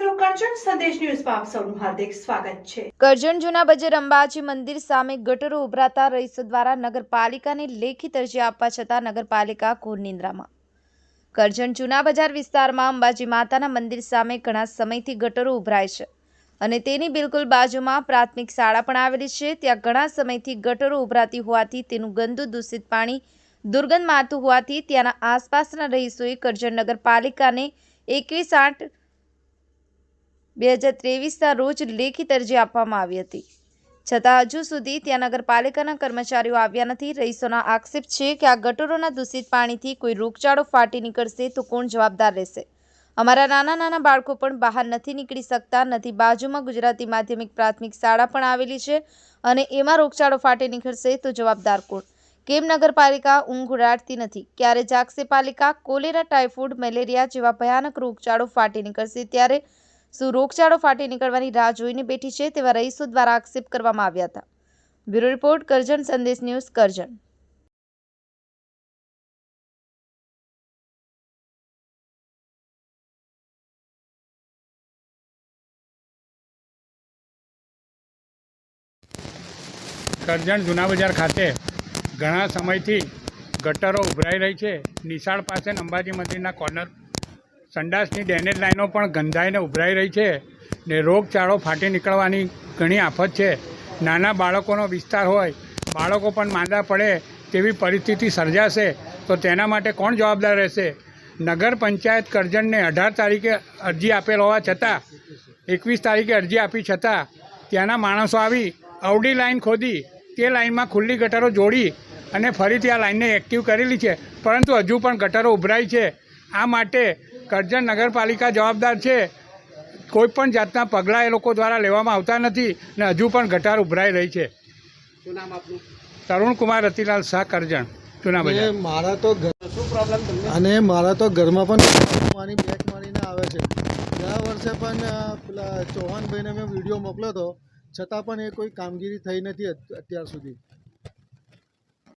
અંબાજી માતાના મંદિર સામે ઘણા સમયથી ગટરો ઉભરાય છે અને તેની બિલકુલ બાજુમાં પ્રાથમિક શાળા પણ આવેલી છે. ત્યાં ઘણા સમયથી ગટરો ઉભરાતી હોવાથી તેનું ગંદુ દૂષિત પાણી દુર્ગંધ મારતું હોવાથી ત્યાંના આસપાસના રહીશોએ કરજણ નગરપાલિકાને એકવીસ આઠ બે હજાર ત્રેવીસના રોજ લેખિત અરજી આપવામાં આવી હતી. છતાં હજુ સુધી ત્યાં નગરપાલિકાના કર્મચારીઓ આવ્યા નથી. રહીશોના આક્ષેપ છે કે આ ગટરોના દૂષિત પાણીથી કોઈ રોગચાળો ફાટી નીકળશે તો કોણ જવાબદાર રહેશે? અમારા નાના નાના બાળકો પણ બહાર નથી નીકળી શકતા, નથી બાજુમાં ગુજરાતી માધ્યમિક પ્રાથમિક શાળા પણ આવેલી છે અને એમાં રોગચાળો ફાટી નીકળશે તો જવાબદાર કોણ? કેમ નગરપાલિકા ઊંઘ ઉડાડતી નથી? ક્યારે જાગશે પાલિકા? કોલેરા, ટાઇફોઇડ, મેલેરિયા જેવા ભયાનક રોગચાળો ફાટી નીકળશે ત્યારે શું રોગચાળો ફાટી નીકળવાની રાહ જોઈને બેઠી છે તેવા રહીશો દ્વારા આક્ષેપ કરવામાં આવ્યા હતા. બ્યુરો રિપોર્ટ, કરજણ, સંદેશ ન્યૂઝ, કરજણ. કરજણ જૂના બજાર ખાતે ઘણા સમયથી ગટરો ઉભરાઈ રહી છે. નિશાળ પાસે અંબાજી મંદિરના કોર્નર સંડાસની ડેનેજ લાઈનો પણ ગંધાઈને ઉભરાઈ રહી છે ને રોગચાળો ફાટી નીકળવાની ઘણી આફત છે. નાના બાળકોનો વિસ્તાર હોય, બાળકો પણ માંદા પડે તેવી પરિસ્થિતિ સર્જાશે તો તેના માટે કોણ જવાબદાર રહેશે? નગર પંચાયત કરજણને અઢાર તારીખે અરજી આપેલ હોવા છતાં, એકવીસ તારીખે અરજી આપી છતાં ત્યાંના માણસો આવી, અવડી લાઈન ખોદી, તે લાઈનમાં ખુલ્લી ગટરો જોડી અને ફરીથી આ લાઈનને એક્ટિવ કરેલી છે. પરંતુ હજુ પણ ગટરો ઉભરાઈ છે. આ માટે કરજણ નગરપાલિકા જવાબદાર છે. કોઈપણ જાતના પગલાં એ લોકો દ્વારા લેવામાં આવતા નથી ને હજુ પણ ગટાર ઉભરાઈ રહી છે. શું નામ આપનું? તરુણ કુમાર રતિલાલ શાહ કરજણ અને બજાર. મારા તો ઘર શું પ્રોબ્લેમ અને મારા તો ઘરમાં પણ મારી બેટ મારીને આવે છે. ગયા વર્ષે પણ પેલા ચૌહાણભાઈને મેં વીડિયો મોકલ્યો હતો. છતાં પણ એ કોઈ કામગીરી થઈ નથી અત્યાર સુધી.